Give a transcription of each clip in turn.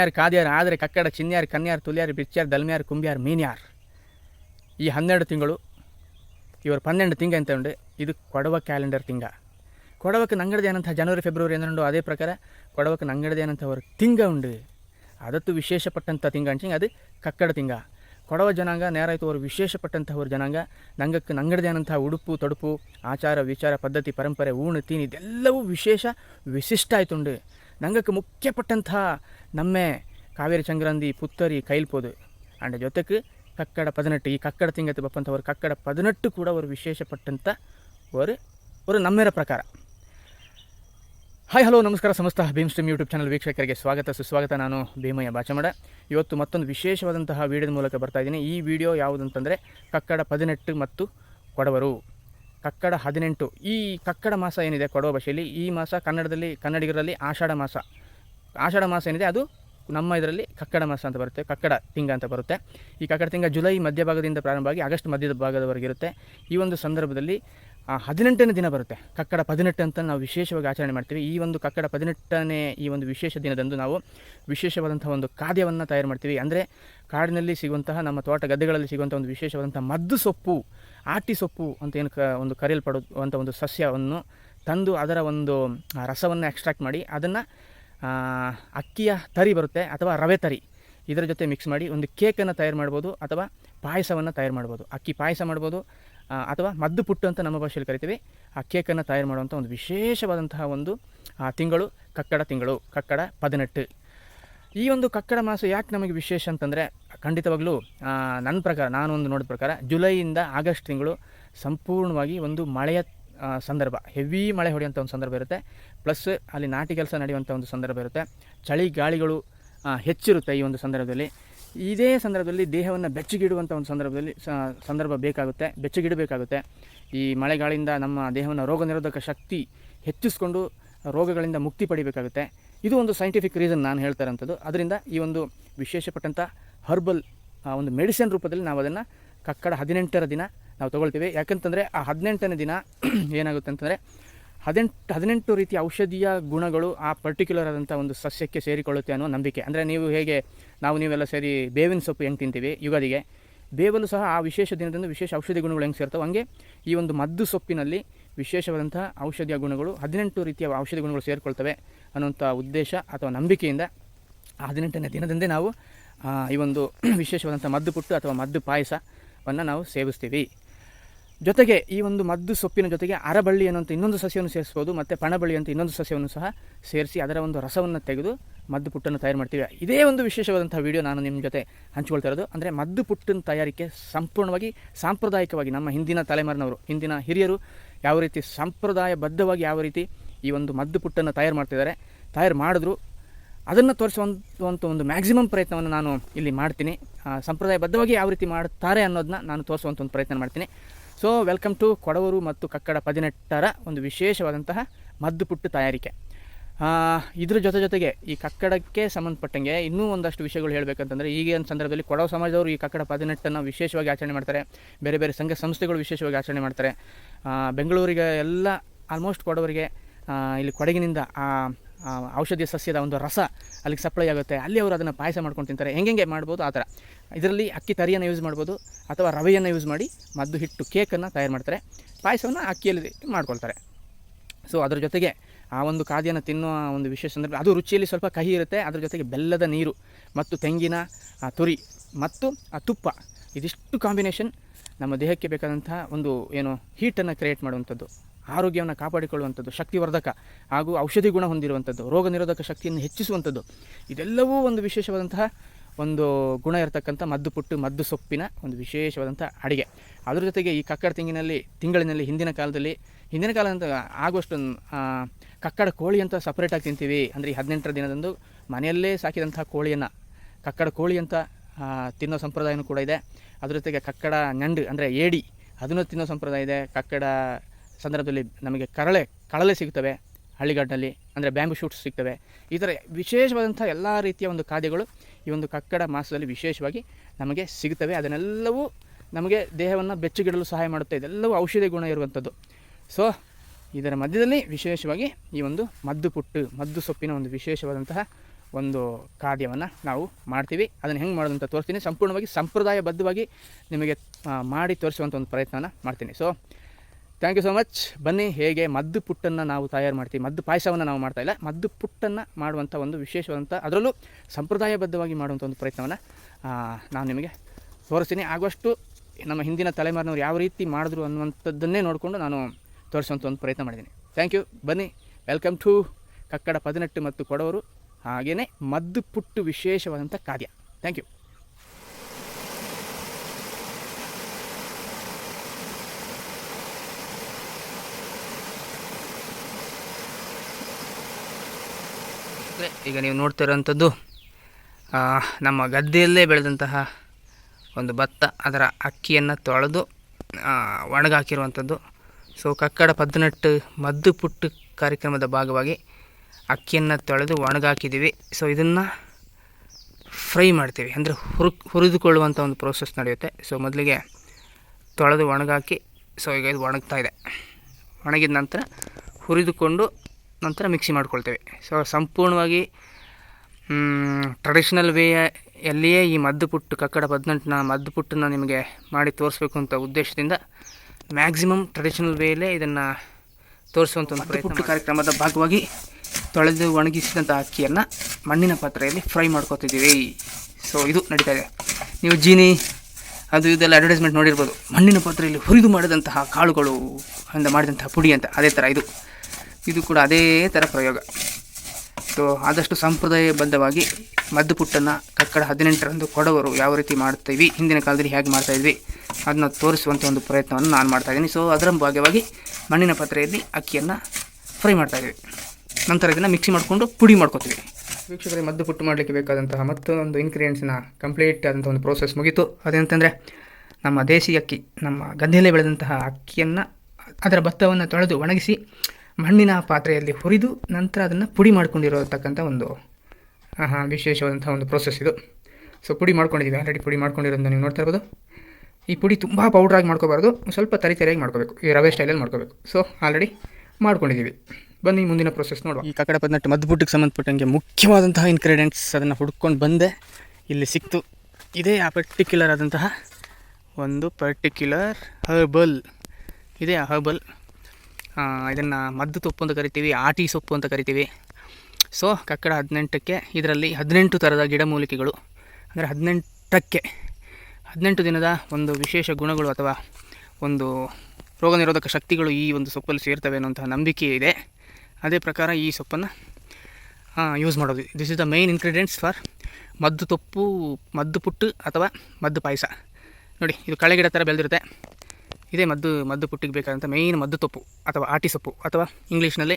ಕಮ್ಯಾರ್ ಕಾದ್ಯಾರ್, ಆದರೆ ಕಕ್ಕಡ, ಚಿನ್ಯಾರ್, ಕನ್ಯಾರ್, ತುಲ್ಯಾರ್ ಬಿಚ್ಚಾರ್ ದಲ್ಮ್ಯಾರ್, ಕುಂಬ್ಯಾರ್, ಮೀನ್ಯಾರ್. ಈ ಹನ್ನೆರಡು ತಿಂಗಳು, ಇವರು ಪನ್ನೆಂಡು ತಿಂಗ ಅಂತ ಉಂಡು ಇದು ಕೊಡವ ಕ್ಯಾಲೆಂಡರ್ ತಿಂಗ. ಕೊಡವಕ್ಕೆ ನಂಗಡದೆ ಏನಂತ ಜನವರಿ, ಫೆಬ್ರವರಿ ಏನಂಡು ಅದೇ ಪ್ರಕಾರ ಕೊಡವಕ್ಕೆ ನಂಗಡದೆ ಏನಂತ ಅವರು ತಿಂಗ ಉಂಡು ಅದತ್ತು ವಿಶೇಷಪಟ್ಟಂಥ ತಿಂಗ ಅಂಚಿಂಗ್ ಅದು ಕಕ್ಕಡ ತಿಂಗ. ಕೊಡವ ಜನಾಂಗ ನೇರಾಯ್ತು ಅವರು ವಿಶೇಷಪಟ್ಟಂತಹ ಜನಾಂಗ. ನಂಗಕ್ಕೆ ನಂಗಡದೆ ಏನಂತಹ ಉಡುಪು, ತೊಡುಪು, ಆಚಾರ, ವಿಚಾರ, ಪದ್ಧತಿ, ಪರಂಪರೆ, ಊಣು, ತೀನಿ, ಇದೆಲ್ಲವೂ ವಿಶೇಷ ವಿಶಿಷ್ಟ ಆಯ್ತುಂಡು ನಂಗಕ್ಕೆ ಮುಖ್ಯಪಟ್ಟಂತಹ ನಮ್ಮೆ ಕಾವೇರಿ ಚಂದ್ರಂದಿ ಪುತ್ತರಿ ಕೈಲ್ಪೋದು. ಆ್ಯಂಡ್ ಜೊತೆಗೆ ಕಕ್ಕಡ ಪದನೆಟ್ಟು, ಈ ಕಕ್ಕಡ ತಿಂಗತಿ ಬಪ್ಪಂಥವ್ರು ಕಕ್ಕಡ ಪದನೆಟ್ಟು ಕೂಡ ಅವರು ವಿಶೇಷಪಟ್ಟಂಥ ಅವರು ಅವರು ನಮ್ಮೆರ ಪ್ರಕಾರ. ಹಾಯ್, ಹಲೋ, ನಮಸ್ಕಾರ ಸಮಸ್ತ ಭೀಮ್ ಸ್ಟ್ರೀಮ್ ಯೂಟ್ಯೂಬ್ ಚಾನಲ್ ವೀಕ್ಷಕರಿಗೆ ಸ್ವಾಗತ. ಸುಸ್ವಾಗತ ನಾನು ಭೀಮಯ್ಯ ಬಾಚಮಡ. ಇವತ್ತು ಮತ್ತೊಂದು ವಿಶೇಷವಾದಂತಹ ವೀಡಿಯೋದ ಮೂಲಕ ಬರ್ತಾ ಇದ್ದೀನಿ. ಈ ವಿಡಿಯೋ ಯಾವುದಂತಂದರೆ ಕಕ್ಕಡ ಪದಿನೆಟ್ಟು ಮತ್ತು ಕೊಡವರು. ಕಕ್ಕಡ ಹದಿನೆಂಟು. ಈ ಕಕ್ಕಡ ಮಾಸ ಏನಿದೆ ಕೊಡವ ಭಾಷೆಯಲ್ಲಿ? ಈ ಮಾಸ ಕನ್ನಡದಲ್ಲಿ, ಕನ್ನಡಿಗರಲ್ಲಿ ಆಷಾಢ ಮಾಸ. ಆಷಾಢ ಮಾಸ ಏನಿದೆ? ಅದು ನಮ್ಮ ಇದರಲ್ಲಿ ಕಕ್ಕಡ ಮಾಸ ಅಂತ ಬರುತ್ತೆ. ಕಕ್ಕಡ ತಿಂಗ ಅಂತ ಬರುತ್ತೆ. ಈ ಕಕ್ಕಡ ತಿಂಗ ಜುಲೈ ಮಧ್ಯಭಾಗದಿಂದ ಪ್ರಾರಂಭವಾಗಿ ಆಗಸ್ಟ್ ಮಧ್ಯದ ಭಾಗದವರೆಗಿರುತ್ತೆ. ಈ ಒಂದು ಸಂದರ್ಭದಲ್ಲಿ ಹದಿನೆಂಟನೇ ದಿನ ಬರುತ್ತೆ. ಕಕ್ಕಡ ಪದಿನೆಟ್ಟು ಅಂತ ನಾವು ವಿಶೇಷವಾಗಿ ಆಚರಣೆ ಮಾಡ್ತೀವಿ. ಈ ಒಂದು ಕಕ್ಕಡ ಪದಿನೆಟ್ಟನೇ ಈ ಒಂದು ವಿಶೇಷ ದಿನದಂದು ನಾವು ವಿಶೇಷವಾದಂಥ ಒಂದು ಖಾದ್ಯವನ್ನು ತಯಾರು ಮಾಡ್ತೀವಿ. ಅಂದರೆ ಕಾಡಿನಲ್ಲಿ ಸಿಗುವಂತಹ ನಮ್ಮ ತೋಟ ಗದ್ದೆಗಳಲ್ಲಿ ಸಿಗುವಂಥ ಒಂದು ವಿಶೇಷವಾದಂಥ ಮದ್ದು ಸೊಪ್ಪು, ಆಟಿ ಸೊಪ್ಪು ಅಂತ ಏನು ಕ ಒಂದು ಕರೆಯಲ್ಪಡುವಂಥ ಒಂದು ಸಸ್ಯವನ್ನು ತಂದು ಅದರ ಒಂದು ರಸವನ್ನು ಎಕ್ಸ್ಟ್ರಾಕ್ಟ್ ಮಾಡಿ ಅದನ್ನು ಅಕ್ಕಿಯ ತರಿ ಬರುತ್ತೆ ಅಥವಾ ರವೆ ತರಿ. ಇದರ ಜೊತೆ ಮಿಕ್ಸ್ ಮಾಡಿ ಒಂದು ಕೇಕನ್ನು ತಯಾರು ಮಾಡ್ಬೋದು ಅಥವಾ ಪಾಯಸವನ್ನು ತಯಾರು ಮಾಡ್ಬೋದು. ಅಕ್ಕಿ ಪಾಯಸ ಮಾಡ್ಬೋದು ಅಥವಾ ಮದ್ದು ಪುಟ್ಟು ಅಂತ ನಮ್ಮ ಭಾಷೆಯಲ್ಲಿ ಕರಿತೀವಿ. ಆ, ಕೇಕನ್ನು ತಯಾರು ಮಾಡುವಂಥ ಒಂದು ವಿಶೇಷವಾದಂತಹ ಒಂದು ತಿಂಗಳು, ಕಕ್ಕಡ ತಿಂಗಳು, ಕಕ್ಕಡ ಪದಿನೆಟ್ಟು. ಈ ಒಂದು ಕಕ್ಕಡ ಮಾಸ ಯಾಕೆ ನಮಗೆ ವಿಶೇಷ ಅಂತಂದರೆ, ಖಂಡಿತವಾಗಲೂ ನನ್ನ ಪ್ರಕಾರ, ನಾನು ಒಂದು ನೋಡಿದ ಪ್ರಕಾರ, ಜುಲೈಯಿಂದ ಆಗಸ್ಟ್ ತಿಂಗಳು ಸಂಪೂರ್ಣವಾಗಿ ಒಂದು ಮಳೆಯ ಸಂದರ್ಭ, ಹೆವಿ ಮಳೆ ಹೊಡೆಯುವಂಥ ಒಂದು ಸಂದರ್ಭ ಇರುತ್ತೆ. ಪ್ಲಸ್ ಅಲ್ಲಿ ನಾಟಿ ಕೆಲಸ ನಡೆಯುವಂಥ ಒಂದು ಸಂದರ್ಭ ಇರುತ್ತೆ. ಚಳಿ ಗಾಳಿಗಳು ಹೆಚ್ಚಿರುತ್ತೆ ಈ ಒಂದು ಸಂದರ್ಭದಲ್ಲಿ. ಇದೇ ಸಂದರ್ಭದಲ್ಲಿ ದೇಹವನ್ನು ಬೆಚ್ಚಗಿಡುವಂಥ ಒಂದು ಸಂದರ್ಭದಲ್ಲಿ ಸಂದರ್ಭ ಬೇಕಾಗುತ್ತೆ, ಬೆಚ್ಚಗಿಡಬೇಕಾಗುತ್ತೆ. ಈ ಮಳೆಗಾಳಿಯಿಂದ ನಮ್ಮ ದೇಹವನ್ನು ರೋಗ ನಿರೋಧಕ ಶಕ್ತಿ ಹೆಚ್ಚಿಸ್ಕೊಂಡು ರೋಗಗಳಿಂದ ಮುಕ್ತಿ ಪಡಿಬೇಕಾಗುತ್ತೆ. ಇದು ಒಂದು ಸೈಂಟಿಫಿಕ್ ರೀಸನ್ ನಾನು ಹೇಳ್ತಾ ಇರೋಂಥದ್ದು. ಅದರಿಂದ ಈ ಒಂದು ವಿಶೇಷಪಟ್ಟಂಥ ಹರ್ಬಲ್ ಒಂದು ಮೆಡಿಸಿನ್ ರೂಪದಲ್ಲಿ ನಾವು ಅದನ್ನು ಕಕ್ಕಡ ಹದಿನೆಂಟರ ದಿನ ನಾವು ತೊಗೊಳ್ತೀವಿ. ಯಾಕಂತಂದರೆ ಆ ಹದಿನೆಂಟನೇ ದಿನ ಏನಾಗುತ್ತೆ ಅಂತಂದರೆ ಹದಿನೆಂಟು ಹದಿನೆಂಟು ರೀತಿಯ ಔಷಧೀಯ ಗುಣಗಳು ಆ ಪರ್ಟಿಕ್ಯುಲರ್ ಆದಂಥ ಒಂದು ಸಸ್ಯಕ್ಕೆ ಸೇರಿಕೊಳ್ಳುತ್ತೆ ಅನ್ನೋ ನಂಬಿಕೆ. ಅಂದರೆ ನೀವು ಹೇಗೆ, ನಾವು ನೀವೆಲ್ಲ ಸೇರಿ ಬೇವಿನ ಸೊಪ್ಪು ಹೆಂಗೆ ತಿಂತೀವಿ ಯುಗಾದಿಗೆ. ಬೇವಲು ಸಹ ಆ ವಿಶೇಷ ದಿನದಂದು ವಿಶೇಷ ಔಷಧಿ ಗುಣಗಳು ಹೆಂಗೆ ಸೇರ್ತವೆ ಹಂಗೆ ಈ ಒಂದು ಮದ್ದು ಸೊಪ್ಪಿನಲ್ಲಿ ವಿಶೇಷವಾದಂಥ ಔಷಧೀಯ ಗುಣಗಳು, ಹದಿನೆಂಟು ರೀತಿಯ ಔಷಧಿ ಗುಣಗಳು ಸೇರಿಕೊಳ್ತವೆ ಅನ್ನೋಂಥ ಉದ್ದೇಶ ಅಥವಾ ನಂಬಿಕೆಯಿಂದ ಹದಿನೆಂಟನೇ ದಿನದಂದೇ ನಾವು ಈ ಒಂದು ವಿಶೇಷವಾದಂಥ ಮದ್ದು ಪುಟ್ಟು ಅಥವಾ ಮದ್ದು ಪಾಯಸವನ್ನು ನಾವು ಸೇವಿಸ್ತೀವಿ. ಜೊತೆಗೆ ಈ ಒಂದು ಮದ್ದು ಸೊಪ್ಪಿನ ಜೊತೆಗೆ ಅರಬಳ್ಳಿ ಅನ್ನುವಂಥ ಇನ್ನೊಂದು ಸಸ್ಯವನ್ನು ಸೇರಿಸ್ಬೋದು, ಮತ್ತು ಪಣಬಳ್ಳಿ ಅಂತ ಇನ್ನೊಂದು ಸಸ್ಯವನ್ನು ಸಹ ಸೇರಿಸಿ ಅದರ ಒಂದು ರಸವನ್ನು ತೆಗೆದು ಮದ್ದು ಪುಟ್ಟನ್ನು ತಯಾರು ಮಾಡ್ತೀವಿ. ಇದೇ ಒಂದು ವಿಶೇಷವಾದಂಥ ವಿಡಿಯೋ ನಾನು ನಿಮ್ಮ ಜೊತೆ ಹಂಚ್ಕೊಳ್ತಾ ಇರೋದು. ಅಂದರೆ ಮದ್ದು ಪುಟ್ಟಿನ ತಯಾರಿಕೆ ಸಂಪೂರ್ಣವಾಗಿ ಸಾಂಪ್ರದಾಯಿಕವಾಗಿ ನಮ್ಮ ಹಿಂದಿನ ತಲೆಮಾರಿನವರು, ಹಿಂದಿನ ಹಿರಿಯರು ಯಾವ ರೀತಿ ಸಂಪ್ರದಾಯಬದ್ಧವಾಗಿ ಯಾವ ರೀತಿ ಈ ಒಂದು ಮದ್ದು ಪುಟ್ಟನ್ನು ತಯಾರು ಮಾಡ್ತಿದ್ದಾರೆ, ತಯಾರು ಮಾಡಿದ್ರು, ಅದನ್ನು ತೋರಿಸುವಂಥ ಒಂದು ಮ್ಯಾಕ್ಸಿಮಮ್ ಪ್ರಯತ್ನವನ್ನು ನಾನು ಇಲ್ಲಿ ಮಾಡ್ತೀನಿ. ಸಂಪ್ರದಾಯಬದ್ಧವಾಗಿ ಯಾವ ರೀತಿ ಮಾಡ್ತಾರೆ ಅನ್ನೋದನ್ನ ನಾನು ತೋರಿಸುವಂಥ ಒಂದು ಪ್ರಯತ್ನ ಮಾಡ್ತೀನಿ. ಸೊ ವೆಲ್ಕಮ್ ಟು ಕೊಡವರು ಮತ್ತು ಕಕ್ಕಡ ಪದಿನೆಟ್ಟರ ಒಂದು ವಿಶೇಷವಾದಂತಹ ಮದ್ದು ಪುಟ್ಟು ತಯಾರಿಕೆ. ಇದ್ರ ಜೊತೆ ಜೊತೆಗೆ ಈ ಕಕ್ಕಡಕ್ಕೆ ಸಂಬಂಧಪಟ್ಟಂಗೆ ಇನ್ನೂ ಒಂದಷ್ಟು ವಿಷಯಗಳು ಹೇಳಬೇಕಂತಂದರೆ, ಈಗಿನ ಸಂದರ್ಭದಲ್ಲಿ ಕೊಡವ ಸಮಾಜದವರು ಈ ಕಕ್ಕಡ ಪದಿನೆಟ್ಟನ್ನು ವಿಶೇಷವಾಗಿ ಆಚರಣೆ ಮಾಡ್ತಾರೆ. ಬೇರೆ ಬೇರೆ ಸಂಘ ಸಂಸ್ಥೆಗಳು ವಿಶೇಷವಾಗಿ ಆಚರಣೆ ಮಾಡ್ತಾರೆ. ಬೆಂಗಳೂರಿಗೆ ಎಲ್ಲ ಆಲ್ಮೋಸ್ಟ್ ಕೊಡವರಿಗೆ ಇಲ್ಲಿ ಕೊಡಗಿನಿಂದ ಔಷಧೀಯ ಸಸ್ಯದ ಒಂದು ರಸ ಅಲ್ಲಿಗೆ ಸಪ್ಲೈ ಆಗುತ್ತೆ. ಅಲ್ಲಿ ಅವರು ಅದನ್ನು ಪಾಯಸ ಮಾಡ್ಕೊಂಡು ತಿಂತಾರೆ. ಹೆಂಗೆ ಮಾಡ್ಬೋದು ಆ ಥರ. ಇದರಲ್ಲಿ ಅಕ್ಕಿ ತರಿಯನ್ನು ಯೂಸ್ ಮಾಡ್ಬೋದು ಅಥವಾ ರವೆಯನ್ನು ಯೂಸ್ ಮಾಡಿ ಮದ್ದು ಹಿಟ್ಟು ಕೇಕನ್ನು ತಯಾರು ಮಾಡ್ತಾರೆ. ಪಾಯಸವನ್ನು ಅಕ್ಕಿಯಲ್ಲಿ ಮಾಡ್ಕೊಳ್ತಾರೆ. ಸೊ ಅದ್ರ ಜೊತೆಗೆ ಆ ಒಂದು ಖಾದ್ಯನ ತಿನ್ನುವ ಒಂದು ವಿಶೇಷ ಸಂದರ್ಭ ಅದು ರುಚಿಯಲ್ಲಿ ಸ್ವಲ್ಪ ಕಹಿ ಇರುತ್ತೆ. ಅದ್ರ ಜೊತೆಗೆ ಬೆಲ್ಲದ ನೀರು ಮತ್ತು ತೆಂಗಿನ ತುರಿ ಮತ್ತು ಆ ತುಪ್ಪ. ಇದಿಷ್ಟು ಕಾಂಬಿನೇಷನ್ ನಮ್ಮ ದೇಹಕ್ಕೆ ಬೇಕಾದಂತಹ ಒಂದು ಏನು ಹೀಟನ್ನು ಕ್ರಿಯೇಟ್ ಮಾಡುವಂಥದ್ದು. ಆರೋಗ್ಯವನ್ನು ಕಾಪಾಡಿಕೊಳ್ಳುವಂಥದ್ದು, ಶಕ್ತಿವರ್ಧಕ ಹಾಗೂ ಔಷಧಿ ಗುಣ ಹೊಂದಿರುವಂಥದ್ದು, ರೋಗ ನಿರೋಧಕ ಶಕ್ತಿಯನ್ನು ಹೆಚ್ಚಿಸುವಂಥದ್ದು, ಇದೆಲ್ಲವೂ ಒಂದು ವಿಶೇಷವಾದಂತಹ ಒಂದು ಗುಣ ಇರತಕ್ಕಂಥ ಮದ್ದು ಪುಟ್ಟು, ಮದ್ದು ಸೊಪ್ಪಿನ ಒಂದು ವಿಶೇಷವಾದಂಥ ಅಡಿಗೆ. ಅದ್ರ ಜೊತೆಗೆ ಈ ಕಕ್ಕಡ ತಿಂಗಿನಲ್ಲಿ, ತಿಂಗಳಿನಲ್ಲಿ, ಹಿಂದಿನ ಕಾಲದಲ್ಲಿ, ಹಿಂದಿನ ಕಾಲ ಅಂತ ಕಕ್ಕಡ ಕೋಳಿ ಅಂತ ಸಪ್ರೇಟಾಗಿ ತಿಂತೀವಿ. ಅಂದರೆ ಈ ಹದಿನೆಂಟರ ದಿನದಂದು ಮನೆಯಲ್ಲೇ ಸಾಕಿದಂಥ ಕೋಳಿಯನ್ನು, ಕಕ್ಕಡ ಕೋಳಿ ಅಂತ ತಿನ್ನೋ ಸಂಪ್ರದಾಯನೂ ಕೂಡ ಇದೆ. ಅದ್ರ ಜೊತೆಗೆ ಕಕ್ಕಡ ನಂಡು, ಅಂದರೆ ಏಡಿ, ಅದನ್ನು ತಿನ್ನೋ ಸಂಪ್ರದಾಯ ಇದೆ. ಕಕ್ಕಡ ಸಂದರ್ಭದಲ್ಲಿ ನಮಗೆ ಕರಳೆ, ಕಳಲೆ ಸಿಗ್ತವೆ ಹಳ್ಳಿಗಾಡಿನಲ್ಲಿ, ಅಂದರೆ ಬ್ಯಾಂಬು ಶೂಟ್ಸ್ ಸಿಗ್ತವೆ. ಈ ಥರ ವಿಶೇಷವಾದಂಥ ಎಲ್ಲ ರೀತಿಯ ಒಂದು ಖಾದ್ಯಗಳು ಈ ಒಂದು ಕಕ್ಕಡ ಮಾಸದಲ್ಲಿ ವಿಶೇಷವಾಗಿ ನಮಗೆ ಸಿಗ್ತವೆ. ಅದನ್ನೆಲ್ಲವೂ ನಮಗೆ ದೇಹವನ್ನು ಬೆಚ್ಚಗಿಡಲು ಸಹಾಯ ಮಾಡುತ್ತೆ. ಇದೆಲ್ಲವೂ ಔಷಧಿ ಗುಣ ಇರುವಂಥದ್ದು. ಸೊ ಇದರ ಮಧ್ಯದಲ್ಲಿ ವಿಶೇಷವಾಗಿ ಈ ಒಂದು ಮದ್ದು ಪುಟ್ಟು, ಮದ್ದು ಸೊಪ್ಪಿನ ಒಂದು ವಿಶೇಷವಾದಂತಹ ಒಂದು ಖಾದ್ಯವನ್ನು ನಾವು ಮಾಡ್ತೀವಿ. ಅದನ್ನು ಹೆಂಗೆ ಮಾಡೋದು ಅಂತ ತೋರಿಸ್ತೀನಿ. ಸಂಪೂರ್ಣವಾಗಿ ಸಂಪ್ರದಾಯಬದ್ಧವಾಗಿ ನಿಮಗೆ ಮಾಡಿ ತೋರಿಸುವಂಥ ಒಂದು ಪ್ರಯತ್ನವನ್ನು ಮಾಡ್ತೀನಿ. So thank you so much ಬನ್ನಿ, ಹೇಗೆ ಮದ್ದು ಪುಟ್ಟನ್ನು ನಾವು ತಯಾರು ಮಾಡ್ತೀವಿ. ಮದ್ದು ಪಾಯಸವನ್ನು ನಾವು ಮಾಡ್ತಾ ಇಲ್ಲ. ಮದ್ದು ಪುಟ್ಟನ್ನು ಮಾಡುವಂಥ ಒಂದು ವಿಶೇಷವಾದಂಥ ಅದರಲ್ಲೂ ಸಂಪ್ರದಾಯಬದ್ಧವಾಗಿ ಮಾಡುವಂಥ ಒಂದು ಪ್ರಯತ್ನವನ್ನು ನಾನು ನಿಮಗೆ ತೋರಿಸ್ತೀನಿ. ಆಗುವಷ್ಟು ನಮ್ಮ ಹಿಂದಿನ ತಲೆಮಾರಿನವ್ರು ಯಾವ ರೀತಿ ಮಾಡಿದ್ರು ಅನ್ನುವಂಥದ್ದನ್ನೇ ನೋಡಿಕೊಂಡು ನಾನು ತೋರಿಸುವಂಥ ಒಂದು ಪ್ರಯತ್ನ ಮಾಡಿದ್ದೀನಿ. ಥ್ಯಾಂಕ್ ಯು ಬನ್ನಿ ವೆಲ್ಕಮ್ ಟು ಕಕ್ಕಡ ಪದಿನೆಟ್ಟು ಮತ್ತು ಕೊಡವರು. ಹಾಗೆಯೇ ಮದ್ದು ಪುಟ್ಟು ವಿಶೇಷವಾದಂಥ ಕಾರ್ಯ ಥ್ಯಾಂಕ್ ಯು ಈಗ ನೀವು ನೋಡ್ತಿರೋಂಥದ್ದು ಆ, ನಮ್ಮ ಗದ್ದೆಯಲ್ಲೇ ಬೆಳೆದಂತಹ ಒಂದು ಭತ್ತ ಅದರ ಅಕ್ಕಿಯನ್ನು ತೊಳೆದು ಒಣಗಾಕಿರುವಂಥದ್ದು. ಸೊ ಕಕ್ಕಡ ಪದ್ನೆಟ್ಟು ಮದ್ದು ಪುಟ್ಟು ಕಾರ್ಯಕ್ರಮದ ಭಾಗವಾಗಿ ಅಕ್ಕಿಯನ್ನು ತೊಳೆದು ಒಣಗಾಕಿದ್ದೀವಿ. ಸೊ ಇದನ್ನು ಫ್ರೈ ಮಾಡ್ತೀವಿ. ಅಂದರೆ ಹುರು ಹುರಿದುಕೊಳ್ಳುವಂಥ ಒಂದು ಪ್ರೋಸೆಸ್ ನಡೆಯುತ್ತೆ. ಸೊ ಮೊದಲಿಗೆ ತೊಳೆದು ಒಣಗಾಕಿ ಸೊ ಈಗ ಇದು ಒಣಗ್ತಾ ಇದೆ. ಒಣಗಿದ ನಂತರ ಹುರಿದುಕೊಂಡು ನಂತರ ಮಿಕ್ಸಿ ಮಾಡ್ಕೊಳ್ತೇವೆ. ಸೊ ಸಂಪೂರ್ಣವಾಗಿ ಟ್ರೆಡಿಷ್ನಲ್ ವೇಯಲ್ಲಿಯೇ ಈ ಮದ್ದು ಪುಟ್ಟು ಕಕ್ಕಡ ಪದ್ನೆಂಟನ ಮದ್ದು ಪುಟ್ಟನ್ನು ನಿಮಗೆ ಮಾಡಿ ತೋರಿಸ್ಬೇಕು ಅಂತ ಉದ್ದೇಶದಿಂದ ಮ್ಯಾಕ್ಸಿಮಮ್ ಟ್ರೆಡಿಷ್ನಲ್ ವೇಯಲ್ಲೇ ಇದನ್ನು ತೋರಿಸುವಂಥ ಒಂದು ಪ್ರಯತ್ನ ಕಾರ್ಯಕ್ರಮದ ಭಾಗವಾಗಿ ತೊಳೆದು ಒಣಗಿಸಿದಂಥ ಅಕ್ಕಿಯನ್ನು ಮಣ್ಣಿನ ಪಾತ್ರೆಯಲ್ಲಿ ಫ್ರೈ ಮಾಡ್ಕೋತಿದ್ದೀವಿ. ಸೊ ಇದು ನಡೀತಾ ಇದೆ. ನೀವು ಜೀನಿ ಅದು ಇದೆಲ್ಲ ಅಡ್ವರ್ಟೈಸ್ಮೆಂಟ್ ನೋಡಿರ್ಬೋದು. ಮಣ್ಣಿನ ಪಾತ್ರೆಯಲ್ಲಿ ಹುರಿದು ಮಾಡಿದಂತಹ ಕಾಳುಗಳು ಅಂದ ಮಾಡಿದಂತಹ ಪುಡಿ ಅಂತ ಅದೇ ಥರ ಇದು. ಇದು ಕೂಡ ಅದೇ ಥರ ಪ್ರಯೋಗ. ಸೊ ಆದಷ್ಟು ಸಂಪ್ರದಾಯಬದ್ಧವಾಗಿ ಮದ್ದು ಪುಟ್ಟನ್ನು ಕಕ್ಕಡ ಹದಿನೆಂಟರಂದು ಕೊಡವರು ಯಾವ ರೀತಿ ಮಾಡ್ತೀವಿ, ಹಿಂದಿನ ಕಾಲದಲ್ಲಿ ಹೇಗೆ ಮಾಡ್ತಾ ಇದ್ವಿ ಅದನ್ನ ತೋರಿಸುವಂಥ ಒಂದು ಪ್ರಯತ್ನವನ್ನು ನಾನು ಮಾಡ್ತಾ ಇದ್ದೀನಿ. ಸೊ ಅದರ ಭಾಗವಾಗಿ ಮಣ್ಣಿನ ಪಾತ್ರೆಯಲ್ಲಿ ಅಕ್ಕಿಯನ್ನು ಫ್ರೈ ಮಾಡ್ತಾ ಇದ್ವಿ. ನಂತರ ಇದನ್ನು ಮಿಕ್ಸಿ ಮಾಡಿಕೊಂಡು ಪುಡಿ ಮಾಡ್ಕೊತೀವಿ. ವೀಕ್ಷಕರಿಗೆ ಮದ್ದು ಪುಟ್ಟು ಮಾಡಲಿಕ್ಕೆ ಬೇಕಾದಂತಹ ಮತ್ತೊಂದು ಇಂಗ್ರೀಡಿಯೆಂಟ್ಸ್ನ ಕಂಪ್ಲೀಟ್ ಆದಂಥ ಒಂದು ಪ್ರೋಸೆಸ್ ಮುಗೀತು. ಅದೇಂತಂದರೆ ನಮ್ಮ ದೇಸಿ ಅಕ್ಕಿ, ನಮ್ಮ ಗದ್ದೆಯಲ್ಲೇ ಬೆಳೆದಂತಹ ಅಕ್ಕಿಯನ್ನು ಅದರ ಭತ್ತವನ್ನು ತೊಳೆದು ಒಣಗಿಸಿ ಮಣ್ಣಿನ ಪಾತ್ರೆಯಲ್ಲಿ ಹುರಿದು ನಂತರ ಅದನ್ನು ಪುಡಿ ಮಾಡ್ಕೊಂಡಿರತಕ್ಕಂಥ ಒಂದು ವಿಶೇಷವಾದಂಥ ಒಂದು ಪ್ರೋಸೆಸ್ ಇದು. ಸೊ ಪುಡಿ ಮಾಡ್ಕೊಂಡಿದ್ದೀವಿ ಆಲ್ರೆಡಿ ಪುಡಿ ಮಾಡ್ಕೊಂಡಿರೋದು ನೀವು ನೋಡ್ತಾ ಇರ್ಬೋದು. ಈ ಪುಡಿ ತುಂಬ ಪೌಡ್ರಾಗಿ ಮಾಡ್ಕೋಬಾರ್ದು. ಸ್ವಲ್ಪ ತರಿ ತರಿಯಾಗಿ ಮಾಡ್ಕೋಬೇಕು. ಈ ರವೆ ಸ್ಟೈಲಲ್ಲಿ ಮಾಡ್ಕೋಬೇಕು. ಸೊ ಆಲ್ರೆಡಿ ಮಾಡ್ಕೊಂಡಿದ್ದೀವಿ ಬನ್ನಿ ಮುಂದಿನ ಪ್ರೋಸೆಸ್ ನೋಡುವ. ಈ ಕಡೆ ಪದ್ನಟ್ಟು ಮದ್ಬುಟ್ಟಿಗೆ ಸಂಬಂಧಪಟ್ಟಂಗೆ ಮುಖ್ಯವಾದಂತಹ ಇನ್ಗ್ರೀಡಿಯೆಂಟ್ಸ್ ಅದನ್ನು ಹುಡ್ಕೊಂಡು ಬಂದೆ. ಇಲ್ಲಿ ಸಿಕ್ತು. ಇದೇ ಆ ಪರ್ಟಿಕ್ಯುಲರ್ ಆದಂತಹ ಒಂದು ಪರ್ಟಿಕ್ಯುಲರ್ ಹರ್ಬಲ್ ಇದೇ ಆ ಹರ್ಬಲ್ ಇದನ್ನು ಮದ್ದು ಸೊಪ್ಪು ಅಂತ ಕರಿತೀವಿ, ಆಟಿ ಸೊಪ್ಪು ಅಂತ ಕರಿತೀವಿ. ಸೊ ಕಕ್ಕಡ ಹದಿನೆಂಟಕ್ಕೆ ಇದರಲ್ಲಿ ಹದಿನೆಂಟು ಥರದ ಗಿಡಮೂಲಿಕೆಗಳು ಅಂದರೆ ಹದಿನೆಂಟಕ್ಕೆ, ಹದಿನೆಂಟು ದಿನದ ಒಂದು ವಿಶೇಷ ಗುಣಗಳು ಅಥವಾ ಒಂದು ರೋಗ ನಿರೋಧಕ ಶಕ್ತಿಗಳು ಈ ಒಂದು ಸೊಪ್ಪಲ್ಲಿ ಸೇರ್ತವೆ ಅನ್ನೋಂತಹ ನಂಬಿಕೆ ಇದೆ. ಅದೇ ಪ್ರಕಾರ ಈ ಸೊಪ್ಪನ್ನು ಯೂಸ್ ಮಾಡೋದು. This is the main ingredients for ಮದ್ದು ತೊಪ್ಪು ಮದ್ದು ಪುಟ್ಟು ಅಥವಾ ಮದ್ದು ಪಾಯಸ. ನೋಡಿ, ಇದು ಕಳೆಗಿಡ ಥರ ಬೆಳೆದಿರುತ್ತೆ. ಇದೇ ಮದ್ದು ಮದ್ದು ಪುಟ್ಟಿಗೆ ಬೇಕಾದಂಥ ಮೇಯ್ನ್ ಮದ್ದು ತೊಪ್ಪು ಅಥವಾ ಆಟಿ ಸೊಪ್ಪು ಅಥವಾ ಇಂಗ್ಲೀಷ್ನಲ್ಲಿ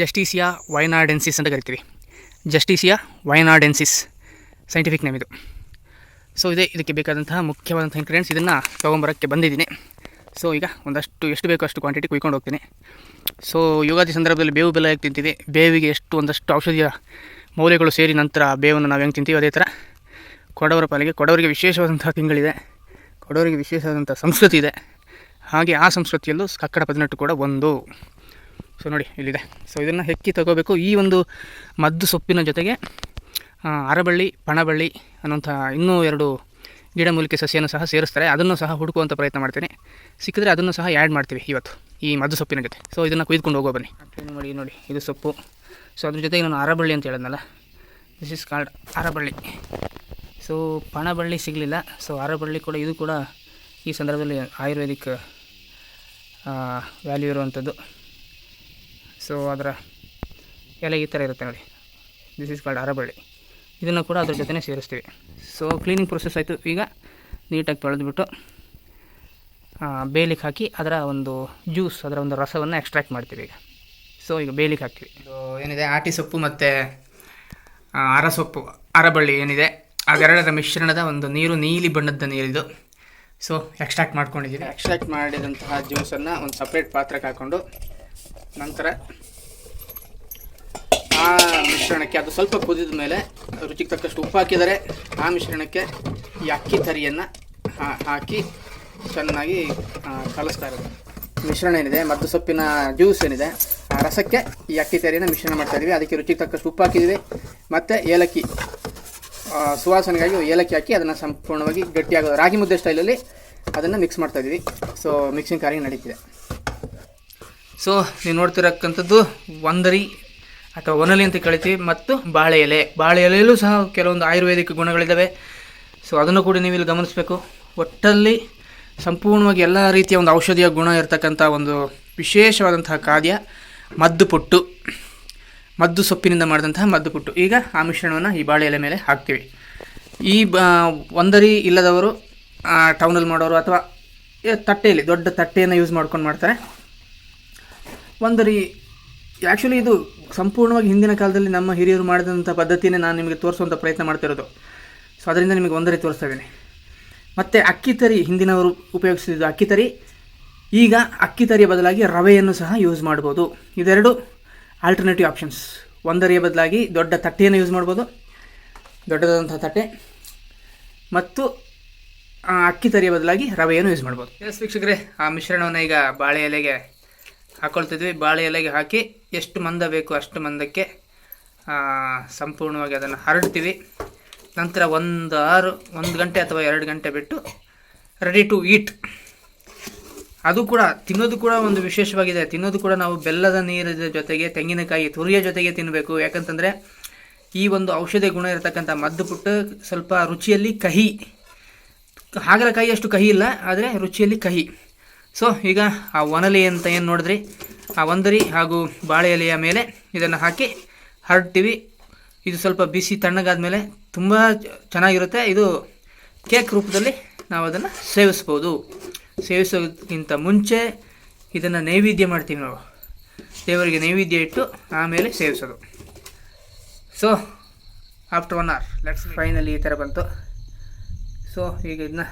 ಜಸ್ಟೀಸಿಯಾ ವೈನಾಡೆನ್ಸಿಸ್ ಅಂತ ಕರಿತೀವಿ. ಜಸ್ಟೀಸಿಯಾ ವೈನಾಡೆನ್ಸಿಸ್ ಸೈಂಟಿಫಿಕ್ ನೇಮ್ ಇದು. ಸೊ ಇದೇ ಇದಕ್ಕೆ ಬೇಕಾದಂತಹ ಮುಖ್ಯವಾದಂಥ ಇಂಗ್ರೀಡಿಯೆಂಟ್ಸ್ ಇದನ್ನು ತೊಗೊಂಬರೋಕ್ಕೆ ಬಂದಿದ್ದೀನಿ. ಸೊ ಈಗ ಒಂದಷ್ಟು, ಎಷ್ಟು ಬೇಕೋ ಅಷ್ಟು ಕ್ವಾಂಟಿಟಿ ಕುಯ್ಕೊಂಡು ಹೋಗ್ತೀನಿ. ಸೊ ಯುಗಾದಿ ಸಂದರ್ಭದಲ್ಲಿ ಬೇವು ಬೆಲ್ಲ ಹೇಗೆ ತಿಂತೀವಿ? ಬೇವಿಗೆ ಎಷ್ಟು ಒಂದಷ್ಟು ಔಷಧಿಯ ಮೌಲ್ಯಗಳು ಸೇರಿ ನಂತರ ಬೇವನ್ನು ನಾವು ಹೆಂಗೆ ತಿಂತೀವಿ? ಅದೇ ಥರ ಕೊಡವರ ಪಾಲಿಗೆ ಕೊಡವರಿಗೆ ವಿಶೇಷವಾದಂಥ ತಿಂಗಳಿದೆ. ಕೊಡವರಿಗೆ ವಿಶೇಷವಾದಂಥ ಸಂಸ್ಕೃತಿ ಇದೆ. ಹಾಗೆ ಆ ಸಂಸ್ಕೃತಿಯಲ್ಲೂ ಕಕ್ಕಡ ಪದಿನೆಟ್ಟು ಕೂಡ ಒಂದು. ಸೊ ನೋಡಿ, ಇಲ್ಲಿದೆ. ಸೊ ಇದನ್ನು ಹೆಕ್ಕಿ ತಗೋಬೇಕು. ಈ ಒಂದು ಮದ್ದು ಸೊಪ್ಪಿನ ಜೊತೆಗೆ ಅರಬಳ್ಳಿ, ಪಣಬಳ್ಳಿ ಅನ್ನೋಂಥ ಇನ್ನೂ ಎರಡು ಗಿಡಮೂಲಿಕೆ ಸಸ್ಯನೂ ಸಹ ಸೇರಿಸ್ತಾರೆ. ಅದನ್ನು ಸಹ ಹುಡುಕುವಂಥ ಪ್ರಯತ್ನ ಮಾಡ್ತೀನಿ. ಸಿಕ್ಕಿದ್ರೆ ಅದನ್ನು ಸಹ ಆ್ಯಡ್ ಮಾಡ್ತೀವಿ ಇವತ್ತು ಈ ಮದ್ದು ಸೊಪ್ಪಿನ ಜೊತೆ. ಸೊ ಇದನ್ನು ಕುಯ್ದುಕೊಂಡು ಹೋಗೋ ಬನ್ನಿ. ನೋಡಿ ನೋಡಿ, ಇದು ಸೊಪ್ಪು. ಸೊ ಅದ್ರ ಜೊತೆಗೆ ನಾನು ಅರಬಳ್ಳಿ ಅಂತ ಹೇಳಿದ್ನಲ್ಲ? This is called Araballi. So ಪಣಬಳ್ಳಿ ಸಿಗಲಿಲ್ಲ. ಸೊ ಅರಬಳ್ಳಿ ಕೂಡ, ಇದು ಕೂಡ ಈ ಸಂದರ್ಭದಲ್ಲಿ ಆಯುರ್ವೇದಿಕ್ ವ್ಯಾಲ್ಯೂ ಇರುವಂಥದ್ದು. ಸೊ ಅದರ ಎಲೆ ಈ ಥರ ಇರುತ್ತೆ ನೋಡಿ. ದಿಸ್ ಇಸ್ ಕಾಲ್ಡ್ ಅರಬಳ್ಳಿ. ಇದನ್ನು ಕೂಡ ಅದ್ರ ಜೊತೆನೇ ಸೇರಿಸ್ತೀವಿ. ಸೊ ಕ್ಲೀನಿಂಗ್ ಪ್ರೊಸೆಸ್ ಆಯಿತು. ಈಗ ನೀಟಾಗಿ ತೊಳೆದ್ಬಿಟ್ಟು ಬೇಲಿಗೆ ಹಾಕಿ ಅದರ ಒಂದು ಜ್ಯೂಸ್ ಅದರ ಒಂದು ರಸವನ್ನು ಎಕ್ಸ್ಟ್ರಾಕ್ಟ್ ಮಾಡ್ತೀವಿ ಈಗ. ಸೊ ಈಗ ಬೇಲಿಗೆ ಹಾಕ್ತೀವಿ. ಇದು ಏನಿದೆ? ಆಟಿ ಸೊಪ್ಪು ಮತ್ತು ಅರಸೊಪ್ಪು, ಅರಬಳ್ಳಿ ಏನಿದೆ? ಅವೆರಡರ ಮಿಶ್ರಣದ ಒಂದು ನೀರು, ನೀಲಿ ಬಣ್ಣದ ನೀರಿದು. ಸೊ ಎಕ್ಸ್ಟ್ರಾಕ್ಟ್ ಮಾಡ್ಕೊಂಡಿದ್ದೀನಿ ಎಕ್ಸ್ಟ್ರಾಕ್ಟ್ ಮಾಡಿದಂತಹ ಜ್ಯೂಸನ್ನು ಒಂದು ಸಪ್ರೇಟ್ ಪಾತ್ರಕ್ಕೆ ಹಾಕ್ಕೊಂಡು ನಂತರ ಆ ಮಿಶ್ರಣಕ್ಕೆ ಅದು ಸ್ವಲ್ಪ ಕುದಿದ ಮೇಲೆ ರುಚಿಗೆ ತಕ್ಕಷ್ಟು ಉಪ್ಪು ಹಾಕಿದರೆ ಆ ಮಿಶ್ರಣಕ್ಕೆ ಈ ಅಕ್ಕಿ ತರಿಯನ್ನು ಹಾಕಿ ಚೆನ್ನಾಗಿ ಕಲಿಸ್ತಾ ಇರೋದು. ಮಿಶ್ರಣ ಏನಿದೆ? ಮದ್ದು ಸೊಪ್ಪಿನ ಜ್ಯೂಸ್ ಏನಿದೆ? ಆ ರಸಕ್ಕೆ ಈ ಅಕ್ಕಿ ತರಿಯನ್ನು ಮಿಶ್ರಣ ಮಾಡ್ತಾ ಇದೀವಿ. ಅದಕ್ಕೆ ರುಚಿಗೆ ತಕ್ಕಷ್ಟು ಉಪ್ಪು ಹಾಕಿದ್ದೀವಿ ಮತ್ತು ಏಲಕ್ಕಿ. ಸುವಾಸನೆಗಾಗಿ ಏಲಕ್ಕಿ ಹಾಕಿ ಅದನ್ನು ಸಂಪೂರ್ಣವಾಗಿ ಗಟ್ಟಿಯಾಗೋದು ರಾಗಿ ಮುದ್ದೆ ಸ್ಟೈಲಲ್ಲಿ ಅದನ್ನು ಮಿಕ್ಸ್ ಮಾಡ್ತಾ ಇದ್ದೀವಿ. ಸೊ ಮಿಕ್ಸಿಂಗ್ ಕಾರ್ಯ ನಡೀತಿದೆ. ಸೊ ನೀವು ನೋಡ್ತಿರಕ್ಕಂಥದ್ದು ಒಂದರಿ ಅಥವಾ ಒನಲಿ ಅಂತ ಕಳಿತೀವಿ ಮತ್ತು ಬಾಳೆ ಎಲೆ. ಬಾಳೆ ಎಲೆಯಲ್ಲೂ ಸಹ ಕೆಲವೊಂದು ಆಯುರ್ವೇದಿಕ್ ಗುಣಗಳಿದ್ದಾವೆ ಸೊ ಅದನ್ನು ಕೂಡ ನೀವು ಇಲ್ಲಿ ಗಮನಿಸಬೇಕು. ಒಟ್ಟಲ್ಲಿ ಸಂಪೂರ್ಣವಾಗಿ ಎಲ್ಲ ರೀತಿಯ ಒಂದು ಔಷಧೀಯ ಗುಣ ಇರತಕ್ಕಂಥ ಒಂದು ವಿಶೇಷವಾದಂತಹ ಖಾದ್ಯ ಮದ್ದು ಪುಟ್ಟು. ಮದ್ದು ಸೊಪ್ಪಿನಿಂದ ಮಾಡಿದಂತಹ ಮದ್ದು ಪುಟ್ಟು. ಈಗ ಆ ಮಿಶ್ರಣವನ್ನು ಈ ಬಾಳೆ ಎಲೆ ಮೇಲೆ ಹಾಕ್ತೀವಿ. ಈ ಬ, ಒಂದರಿ ಇಲ್ಲದವರು ಟೌನಲ್ಲಿ ಮಾಡೋರು ಅಥವಾ ತಟ್ಟೆಯಲ್ಲಿ, ದೊಡ್ಡ ತಟ್ಟೆಯನ್ನು ಯೂಸ್ ಮಾಡ್ಕೊಂಡು ಮಾಡ್ತಾರೆ. ಒಂದರಿ ಆ್ಯಕ್ಚುಲಿ ಇದು ಸಂಪೂರ್ಣವಾಗಿ ಹಿಂದಿನ ಕಾಲದಲ್ಲಿ ನಮ್ಮ ಹಿರಿಯರು ಮಾಡಿದಂಥ ಪದ್ಧತಿನೇ ನಾನು ನಿಮಗೆ ತೋರಿಸುವಂಥ ಪ್ರಯತ್ನ ಮಾಡ್ತಿರೋದು ಸೊ ಅದರಿಂದ ನಿಮಗೆ ಒಂದರಿ ತೋರಿಸ್ತಾ ಇದ್ದೀನಿ. ಮತ್ತು ಅಕ್ಕಿ ತರಿ ಹಿಂದಿನವರು ಉಪಯೋಗಿಸ್ತಿದ್ದು ಅಕ್ಕಿ ತರಿ. ಈಗ ಅಕ್ಕಿ ತರಿಯ ಬದಲಾಗಿ ರವೆಯನ್ನು ಸಹ ಯೂಸ್ ಮಾಡ್ಬೋದು. ಇದೆರಡು ಆಲ್ಟರ್ನೇಟಿವ್ ಆಪ್ಷನ್ಸ್ ಒಂದರಿಯ ಬದಲಾಗಿ ದೊಡ್ಡ ತಟ್ಟೆಯನ್ನು ಯೂಸ್ ಮಾಡ್ಬೋದು. ದೊಡ್ಡದಾದಂಥ ತಟ್ಟೆ. ಮತ್ತು ಅಕ್ಕಿ ತರಿಯ ಬದಲಾಗಿ ರವೆಯನ್ನು ಯೂಸ್ ಮಾಡ್ಬೋದು. ಎಸ್ ವೀಕ್ಷಕರೇ, ಆ ಮಿಶ್ರಣವನ್ನು ಈಗ ಬಾಳೆ ಎಲೆಗೆ ಹಾಕೊಳ್ತಿದ್ವಿ. ಬಾಳೆ ಎಲೆಗೆ ಹಾಕಿ ಎಷ್ಟು ಮಂದ ಬೇಕು ಅಷ್ಟು ಮಂದಕ್ಕೆ ಸಂಪೂರ್ಣವಾಗಿ ಅದನ್ನು ಹರಡ್ತೀವಿ. ನಂತರ ಒಂದು ಆರು, ಒಂದು ಗಂಟೆ ಅಥವಾ ಎರಡು ಗಂಟೆ ಬಿಟ್ಟು ರೆಡಿ ಟು ಈಟ್ ಅದು ಕೂಡ, ತಿನ್ನೋದು ಕೂಡ ಒಂದು ವಿಶೇಷವಾಗಿದೆ. ತಿನ್ನೋದು ಕೂಡ ನಾವು ಬೆಲ್ಲದ ನೀರಿನ ಜೊತೆಗೆ, ತೆಂಗಿನಕಾಯಿ ತುರಿಯ ಜೊತೆಗೆ ತಿನ್ನಬೇಕು ಯಾಕಂತಂದರೆ, ಈ ಒಂದು ಔಷಧಿ ಗುಣ ಇರತಕ್ಕಂಥ ಮದ್ದು ಪುಟ್ಟು ಸ್ವಲ್ಪ ರುಚಿಯಲ್ಲಿ ಕಹಿ. ಹಾಗಲಕಾಯಿ ಅಷ್ಟು ಕಹಿ ಇಲ್ಲ, ಆದರೆ ರುಚಿಯಲ್ಲಿ ಕಹಿ. ಸೊ, ಈಗ ಆ ಒನಲಿ ಅಂತ ಏನು ನೋಡಿದ್ರಿ? ಆ ಒಂದರಿ ಹಾಗೂ ಬಾಳೆ ಎಲೆಯ ಮೇಲೆ ಇದನ್ನು ಹಾಕಿ ಹರಡ್ತೀವಿ. ಇದು ಸ್ವಲ್ಪ ಬಿಸಿ ತಣ್ಣಗಾದ ಮೇಲೆ ತುಂಬ ಚೆನ್ನಾಗಿರುತ್ತೆ. ಇದು ಕೇಕ್ ರೂಪದಲ್ಲಿ ನಾವು ಅದನ್ನು ಸೇವಿಸ್ಬೋದು. ಸೇವಿಸೋದಕ್ಕಿಂತ ಮುಂಚೆ ಇದನ್ನು ನೈವೇದ್ಯ ಮಾಡ್ತೀವಿ ನಾವು. ದೇವರಿಗೆ ನೈವೇದ್ಯ ಇಟ್ಟು ಆಮೇಲೆ ಸೇವಿಸೋದು. So after one hour let's finally ಈ ಥರ ಬಂತು. ಸೊ ಈಗ ಇದನ್ನ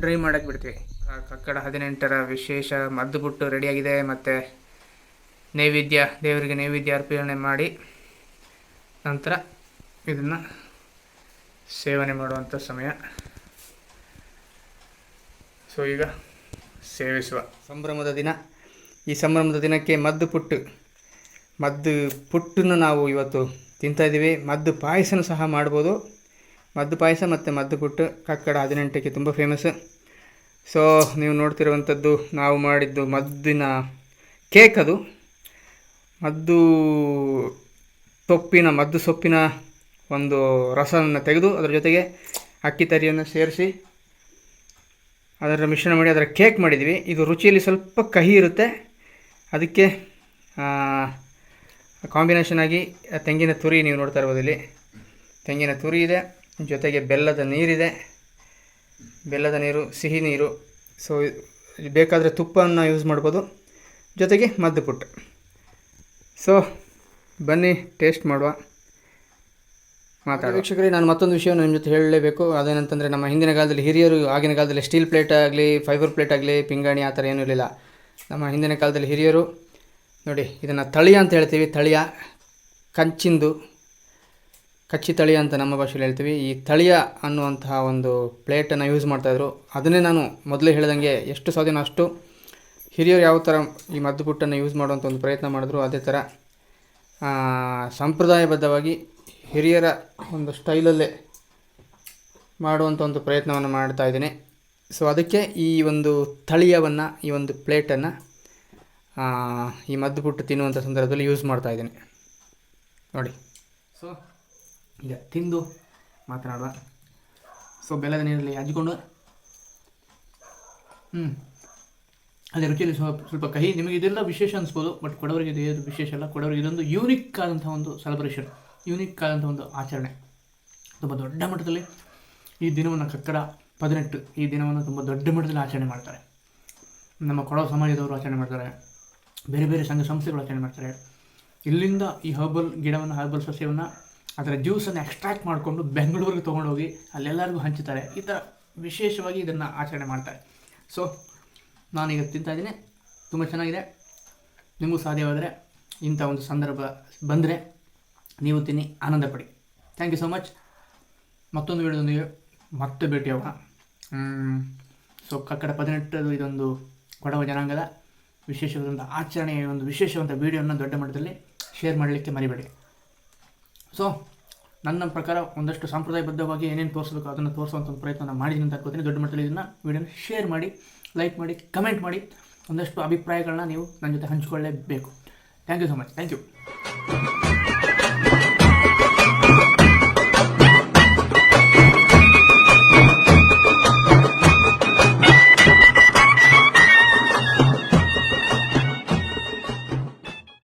ಡ್ರೈ ಮಾಡೋಕ್ಕೆ ಬಿಡ್ತೀವಿ. ಕಕ್ಕಡ ಹದಿನೆಂಟರ ವಿಶೇಷ ಮದ್ದು ಬಿಟ್ಟು ರೆಡಿಯಾಗಿದೆ ಮತ್ತು ನೈವೇದ್ಯ ದೇವರಿಗೆ ನೈವೇದ್ಯ ಅರ್ಪಣೆ ಮಾಡಿ ನಂತರ ಇದನ್ನು ಸೇವನೆ ಮಾಡುವಂಥ ಸಮಯ. ಸೊ ಈಗ ಸೇವಿಸುವ. ಸಂಭ್ರಮದ ದಿನ. ಈ ಸಂಭ್ರಮದ ದಿನಕ್ಕೆ ಮದ್ದು ಪುಟ್ಟು. ಮದ್ದು ಪುಟ್ಟನ್ನು ನಾವು ಇವತ್ತು ತಿಂತಾ ಇದ್ದೀವಿ. ಮದ್ದು ಪಾಯಸನೂ ಸಹ ಮಾಡ್ಬೋದು. ಮದ್ದು ಪಾಯಸ ಮತ್ತು ಮದ್ದು ಪುಟ್ಟು. ಕಕ್ಕಡ ಹದಿನೆಂಟಕ್ಕೆ ತುಂಬ ಫೇಮಸ್ ಸೊ ನೀವು ನೋಡ್ತಿರುವಂಥದ್ದು ನಾವು ಮಾಡಿದ್ದು ಮದ್ದಿನ ಕೇಕ್ ಅದು. ಮದ್ದು ಸೊಪ್ಪಿನ ಮದ್ದು ಸೊಪ್ಪಿನ ಒಂದು ರಸವನ್ನು ತೆಗೆದು ಅದರ ಜೊತೆಗೆ ಅಕ್ಕಿ ತರಿಯನ್ನು ಸೇರಿಸಿ ಅದರ ಮಿಶ್ರಣ ಮಾಡಿ ಅದರ ಕೇಕ್ ಮಾಡಿದ್ವಿ. ಇದು ರುಚಿಯಲ್ಲಿ ಸ್ವಲ್ಪ ಕಹಿ ಇರುತ್ತೆ. ಅದಕ್ಕೆ ಕಾಂಬಿನೇಷನ್ ಆಗಿ ತೆಂಗಿನ ತುರಿ ನೀವು ನೋಡ್ತಾ ಇರ್ಬೋದು ಇಲ್ಲಿ. ತೆಂಗಿನ ತುರಿ ಇದೆ, ಜೊತೆಗೆ ಬೆಲ್ಲದ ನೀರಿದೆ. ಬೆಲ್ಲದ ನೀರು, ಸಿಹಿ ನೀರು. ಸೊ ಬೇಕಾದರೆ ತುಪ್ಪವನ್ನು ಯೂಸ್ ಮಾಡ್ಬೋದು. ಜೊತೆಗೆ ಮದ್ದು ಪುಟ್ಟು. ಸೊ ಬನ್ನಿ ಟೇಸ್ಟ್ ಮಾಡುವ. ಮಾತಾಡುವ. ವೀಕ್ಷಕರೇ, ನಾನು ಮತ್ತೊಂದು ವಿಷಯವನ್ನು ನಿಮ್ಮ ಜೊತೆ ಹೇಳಲೇಬೇಕು. ಅದೇನಂತಂದರೆ, ನಮ್ಮ ಹಿಂದಿನ ಕಾಲದಲ್ಲಿ ಹಿರಿಯರು, ಆಗಿನ ಕಾಲದಲ್ಲಿ ಸ್ಟೀಲ್ ಪ್ಲೇಟ್ ಆಗಲಿ, ಫೈಬರ್ ಪ್ಲೇಟ್ ಆಗಲಿ, ಪಿಂಗಾಣಿ ಆ ಥರ ಏನೂ ಇರಲಿಲ್ಲ. ನಮ್ಮ ಹಿಂದಿನ ಕಾಲದಲ್ಲಿ ಹಿರಿಯರು, ನೋಡಿ, ಇದನ್ನು ತಳಿಯ ಅಂತ ಹೇಳ್ತೀವಿ. ತಳಿಯ ಕಂಚಿಂದು, ಕಚ್ಚಿ ತಳಿಯ ಅಂತ ನಮ್ಮ ಭಾಷೆಯಲ್ಲಿ ಹೇಳ್ತೀವಿ. ಈ ತಳಿಯ ಅನ್ನುವಂತಹ ಒಂದು ಪ್ಲೇಟನ್ನು ಯೂಸ್ ಮಾಡ್ತಾಯಿದ್ರು ಅದನ್ನೇ ನಾನು ಮೊದಲೇ ಹೇಳಿದಂಗೆ ಎಷ್ಟು ಸಾಧ್ಯನೋ ಅಷ್ಟು ಹಿರಿಯರು ಯಾವ ಥರ ಈ ಮದ್ದು ಪುಟ್ಟನ್ನು ಯೂಸ್ ಮಾಡುವಂಥ ಒಂದು ಪ್ರಯತ್ನ ಮಾಡಿದ್ರು, ಅದೇ ಥರ ಸಂಪ್ರದಾಯಬದ್ಧವಾಗಿ ಹಿರಿಯರ ಒಂದು ಸ್ಟೈಲಲ್ಲೇ ಮಾಡುವಂಥ ಒಂದು ಪ್ರಯತ್ನವನ್ನು ಮಾಡ್ತಾ ಇದ್ದೀನಿ. ಸೊ ಅದಕ್ಕೆ ಈ ಒಂದು ತಳಿಯವನ್ನು, ಈ ಒಂದು ಪ್ಲೇಟನ್ನು ಈ ಮದ್ದು ಬಿಟ್ಟು ತಿನ್ನುವಂಥ ಸಂದರ್ಭದಲ್ಲಿ ಯೂಸ್ ಮಾಡ್ತಾ ಇದ್ದೀನಿ. ನೋಡಿ. ಸೊ ಈಗ ತಿಂದು ಮಾತನಾಡುವ. ಸೊ ಬೆಲ್ಲದ ನೀರಲ್ಲಿ ಹಂಚಿಕೊಂಡು ಹ್ಞೂ ಅದೇ ರುಚಿಯಲ್ಲಿ ಸ್ವಲ್ಪ ಸ್ವಲ್ಪ ಕಹಿ, ನಿಮಗೆ ಇದೆಲ್ಲ ವಿಶೇಷ ಅನಿಸ್ಬೋದು ಬಟ್ ಕೊಡವರಿಗೆ ಇದು ವಿಶೇಷ ಅಲ್ಲ. ಕೊಡವರಿಗೆ ಇದೊಂದು ಯೂನಿಕ್ ಆದಂಥ ಒಂದು ಸೆಲೆಬ್ರೇಷನ್ ಯೂನಿಕ್ ಆದಂಥ ಒಂದು ಆಚರಣೆ. ತುಂಬ ದೊಡ್ಡ ಮಟ್ಟದಲ್ಲಿ ಈ ದಿನವನ್ನು ಕಕ್ಕಡ ಪದಿನೆಟ್ಟು ಈ ದಿನವನ್ನು ತುಂಬ ದೊಡ್ಡ ಮಟ್ಟದಲ್ಲಿ ಆಚರಣೆ ಮಾಡ್ತಾರೆ. ನಮ್ಮ ಕೊಡವ ಸಮಾಜದವರು ಆಚರಣೆ ಮಾಡ್ತಾರೆ. ಬೇರೆ ಬೇರೆ ಸಂಘ ಸಂಸ್ಥೆಗಳು ಆಚರಣೆ ಮಾಡ್ತಾರೆ. ಇಲ್ಲಿಂದ ಈ ಹರ್ಬಲ್ ಗಿಡವನ್ನು ಹರ್ಬಲ್ ಸಸ್ಯವನ್ನು ಅದರ ಜ್ಯೂಸನ್ನು ಎಕ್ಸ್ಟ್ರಾಕ್ಟ್ ಮಾಡಿಕೊಂಡು ಬೆಂಗಳೂರಿಗೆ ತೊಗೊಂಡೋಗಿ ಅಲ್ಲೆಲ್ಲರಿಗೂ ಹಂಚುತ್ತಾರೆ ಈ ಥರ ವಿಶೇಷವಾಗಿ ಇದನ್ನು ಆಚರಣೆ ಮಾಡ್ತಾರೆ. ಸೊ ನಾನೀಗ ತಿಂತಾ ಇದ್ದೀನಿ. ತುಂಬ ಚೆನ್ನಾಗಿದೆ. ನಿಮಗೂ ಸಾಧ್ಯವಾದರೆ ಇಂಥ ಒಂದು ಸಂದರ್ಭ ಬಂದರೆ ನೀವು ತಿನ್ನಿ, ಆನಂದ ಪಡಿ. ಥ್ಯಾಂಕ್ ಯು ಸೊ ಮಚ್ ಮತ್ತೊಂದು ವೀಡಿಯೋದೊಂದಿಗೆ ಮತ್ತೆ ಭೇಟಿಯಾಗೋಣ ಸೊ ಕಕ್ಕಡ ಪದಿನೆಟ್ಟದು ಇದೊಂದು ಕೊಡವ ಜನಾಂಗದ ವಿಶೇಷವಾದಂಥ ಆಚರಣೆಯ ಒಂದು ವಿಶೇಷವಾದ ವೀಡಿಯೋನ ದೊಡ್ಡ ಮಟ್ಟದಲ್ಲಿ ಶೇರ್ ಮಾಡಲಿಕ್ಕೆ ಮರಿಬೇಡಿ. ಸೊ ನನ್ನ ಪ್ರಕಾರ ಒಂದಷ್ಟು ಸಾಂಪ್ರದಾಯಬದ್ಧವಾಗಿ ಏನೇನು ತೋರಿಸಬೇಕು ಅದನ್ನು ತೋರಿಸುವಂಥ ಒಂದು ಪ್ರಯತ್ನ ನಾನು ಮಾಡಿದ್ದೀನಿ ಅಂತ ಅನ್ಕೋತೀನಿ. ದೊಡ್ಡ ಮಟ್ಟದಲ್ಲಿ ಇದನ್ನು ವೀಡಿಯೋನ ಶೇರ್ ಮಾಡಿ ಲೈಕ್ ಮಾಡಿ ಕಮೆಂಟ್ ಮಾಡಿ, ಒಂದಷ್ಟು ಅಭಿಪ್ರಾಯಗಳನ್ನ ನೀವು ನನ್ನ ಜೊತೆ ಹಂಚಿಕೊಳ್ಳೇಬೇಕು. Thank you so much thank you